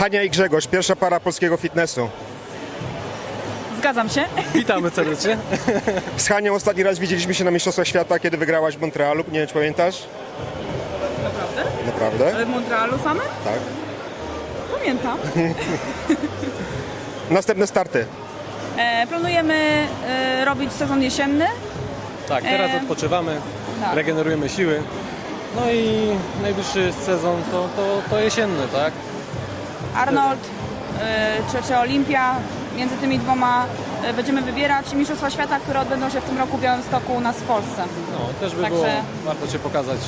Hania i Grzegorz, pierwsza para polskiego fitnessu. Zgadzam się. Witamy serdecznie. Z Hanią ostatni raz widzieliśmy się na Mistrzostwach Świata, kiedy wygrałaś w Montrealu. Nie wiem, czy pamiętasz? Naprawdę? Naprawdę? Ale w Montrealu same? Tak. Pamiętam. Następne starty. E, planujemy e, robić sezon jesienny. Tak, teraz E, odpoczywamy, tak. regenerujemy siły. No i najbliższy sezon to, to, to jesienny, tak? Arnold czy, czy Olimpia. Między tymi dwoma e, będziemy wybierać Mistrzostwa Świata, które odbędą się w tym roku w Białymstoku u nas w Polsce. No, też by Także- było warto się pokazać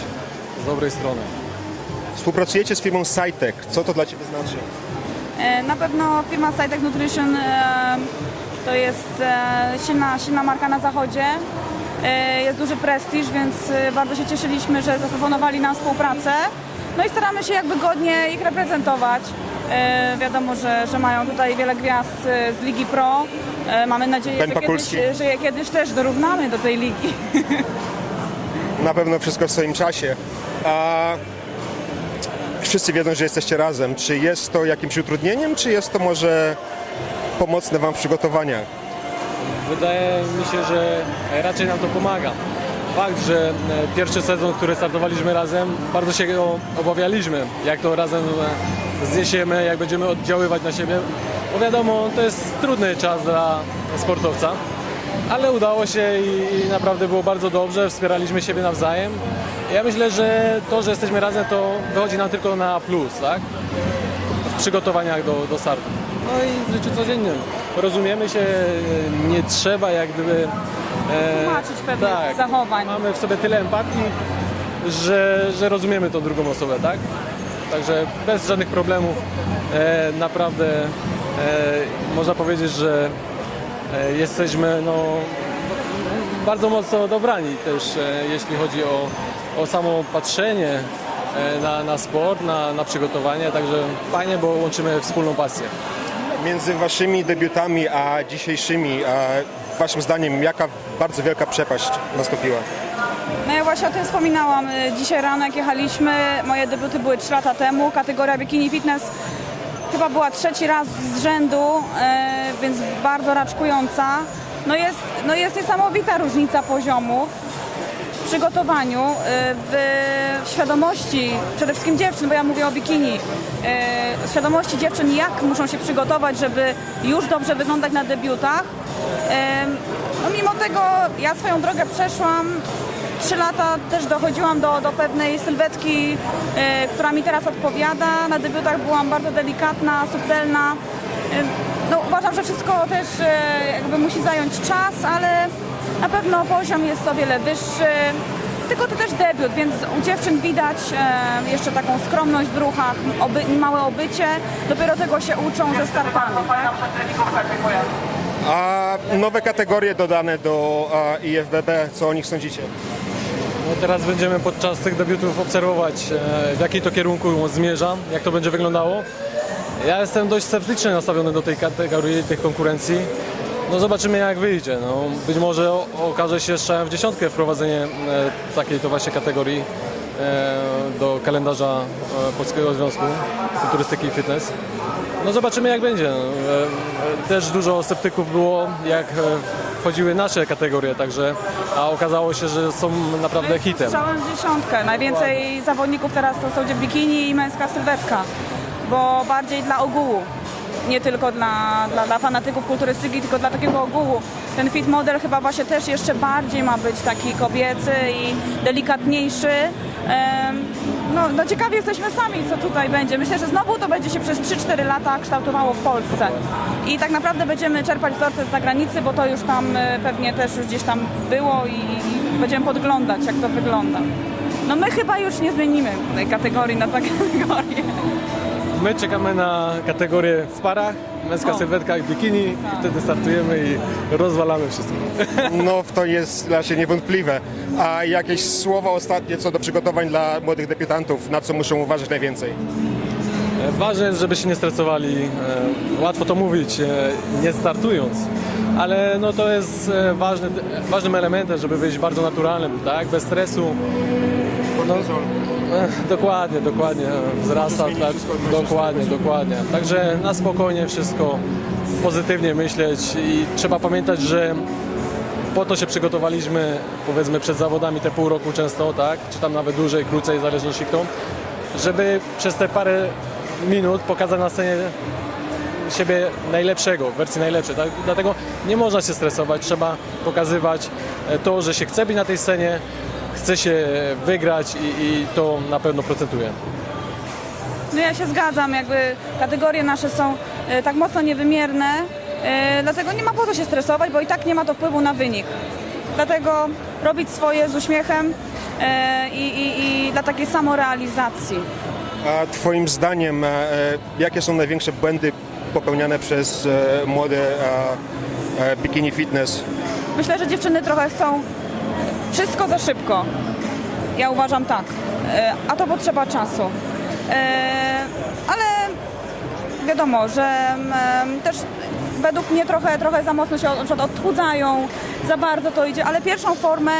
z dobrej strony. Współpracujecie z firmą Cytec. Co to dla Ciebie znaczy? E, Na pewno firma Cytec Nutrition e, to jest silna, silna marka na zachodzie. Jest duży prestiż, więc bardzo się cieszyliśmy, że zaproponowali nam współpracę. No i staramy się jakby godnie ich reprezentować. E, Wiadomo, że, że mają tutaj wiele gwiazd e, z Ligi Pro. E, Mamy nadzieję, Ben że kiedyś, że je kiedyś też dorównamy do tej ligi. Na pewno wszystko w swoim czasie. A wszyscy wiedzą, że jesteście razem. Czy jest to jakimś utrudnieniem, czy jest to może pomocne Wam w przygotowaniach? Wydaje mi się, że raczej nam to pomaga. Fakt, że e, pierwszy sezon, który startowaliśmy razem, bardzo się go obawialiśmy, jak to razem e, zniesiemy, jak będziemy oddziaływać na siebie. Bo wiadomo, to jest trudny czas dla sportowca, ale udało się i, i naprawdę było bardzo dobrze, wspieraliśmy siebie nawzajem. Ja myślę, że to, że jesteśmy razem, to wychodzi nam tylko na plus, tak? w przygotowaniach do, do startu. No i w życiu codziennym. Rozumiemy się, e, nie trzeba jak gdyby... e, Tłumaczyć pewnych zachowań. Mamy w sobie tyle empatii, że, że rozumiemy tą drugą osobę, tak? Także bez żadnych problemów e, naprawdę e, można powiedzieć, że e, jesteśmy no, bardzo mocno dobrani też, e, jeśli chodzi o, o samo patrzenie e, na, na sport, na, na przygotowanie, także fajnie, bo łączymy wspólną pasję. Między Waszymi debiutami a dzisiejszymi, a Waszym zdaniem, jaka bardzo wielka przepaść nastąpiła? No ja właśnie o tym wspominałam y, dzisiaj rano, jak jechaliśmy. Moje debiuty były 3 lata temu. Kategoria bikini fitness chyba była trzeci raz z rzędu, e, więc bardzo raczkująca. No jest, no jest niesamowita różnica poziomów w przygotowaniu, e, w świadomości przede wszystkim dziewczyn, bo ja mówię o bikini, świadomości dziewczyn, jak muszą się przygotować, żeby już dobrze wyglądać na debiutach. No mimo tego ja swoją drogę przeszłam. Trzy lata też dochodziłam do, do pewnej sylwetki, e, która mi teraz odpowiada. Na debiutach byłam bardzo delikatna, subtelna. No, uważam, że wszystko też e, jakby musi zająć czas, ale na pewno poziom jest o wiele wyższy. Tylko to też debiut, więc u dziewczyn widać e, jeszcze taką skromność w ruchach, oby, małe obycie. Dopiero tego się uczą ze startami. Tak? A nowe kategorie dodane do IFBB, co o nich sądzicie? No teraz będziemy podczas tych debiutów obserwować, e, w jakim to kierunku zmierza, jak to będzie wyglądało. Ja jestem dość sceptycznie nastawiony do tej kategorii, tych konkurencji. No zobaczymy jak wyjdzie. No, być może okaże się strzałem w dziesiątkę wprowadzenie e, takiej to właśnie kategorii e, do kalendarza Polskiego Związku Kulturystyki i Fitness. No zobaczymy jak będzie. E, e, Też dużo sceptyków było jak e, wchodziły nasze kategorie, także a okazało się, że są naprawdę hitem. Strzałem dziesiątkę. Najwięcej zawodników teraz to są bikini i męska sylwetka, bo bardziej dla ogółu. Nie tylko dla, dla, dla fanatyków kulturystyki, tylko dla takiego ogółu. Ten fit model chyba właśnie też jeszcze bardziej ma być taki kobiecy i delikatniejszy. No, no ciekawi jesteśmy sami, co tutaj będzie. Myślę, że znowu to będzie się przez 3-4 lata kształtowało w Polsce. I tak naprawdę będziemy czerpać wzorce z zagranicy, bo to już tam e, pewnie też już gdzieś tam było i będziemy podglądać, jak to wygląda. No my chyba już nie zmienimy tej kategorii na tę kategorię. My czekamy na kategorię w parach, męska O. sylwetka i bikini i wtedy startujemy i rozwalamy wszystko. No to jest raczej niewątpliwe. A jakieś słowa ostatnie co do przygotowań dla młodych debiutantów, na co muszą uważać najwięcej? Ważne jest, żeby się nie stresowali. E, Łatwo to mówić, e, nie startując, ale no to jest e, ważny, ważnym elementem, żeby być bardzo naturalnym, tak? bez stresu. Ech, Dokładnie, dokładnie. Wzrasta, tak, dokładnie, dokładnie. Także na spokojnie wszystko pozytywnie myśleć i trzeba pamiętać, że po to się przygotowaliśmy, powiedzmy przed zawodami te pół roku często, tak? Czy tam nawet dłużej, krócej, w zależności kto, żeby przez te parę minut pokazać na scenie siebie najlepszego, w wersji najlepszej. Tak? Dlatego nie można się stresować, trzeba pokazywać e, to, że się chce być na tej scenie, chce się wygrać i, i to na pewno procentuje. No ja się zgadzam, jakby kategorie nasze są e, tak mocno niewymierne, e, dlatego nie ma po co się stresować, bo i tak nie ma to wpływu na wynik. Dlatego robić swoje z uśmiechem e, i, i, i dla takiej samorealizacji. A twoim zdaniem, e, jakie są największe błędy popełniane przez e, młode e, e, bikini fitness? Myślę, że dziewczyny trochę chcą wszystko za szybko. Ja uważam tak. E, A to potrzeba czasu. E, Ale wiadomo, że też według mnie trochę, trochę za mocno się odchudzają, za bardzo to idzie, ale pierwszą formę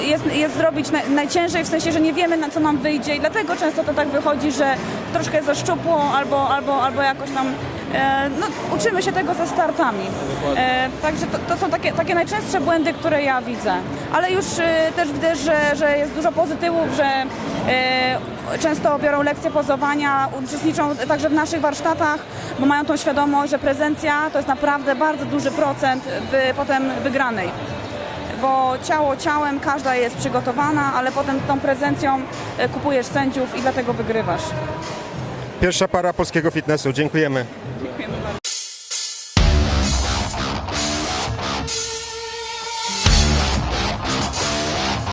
jest, jest zrobić naj, najciężej, w sensie, że nie wiemy na co nam wyjdzie i dlatego często to tak wychodzi, że troszkę za szczupło albo, albo, albo jakoś tam e, no, uczymy się tego ze startami. E, także to, to są takie, takie najczęstsze błędy, które ja widzę. Ale już e, też widzę, że, że jest dużo pozytywów, że e, często biorą lekcje pozowania, uczestniczą także w naszych warsztatach, bo mają tą świadomość, że prezencja to jest naprawdę bardzo duży procent w, potem wygranej. Bo ciało ciałem, każda jest przygotowana, ale potem tą prezencją e, kupujesz sędziów i dlatego wygrywasz. Pierwsza para polskiego fitnessu, dziękujemy.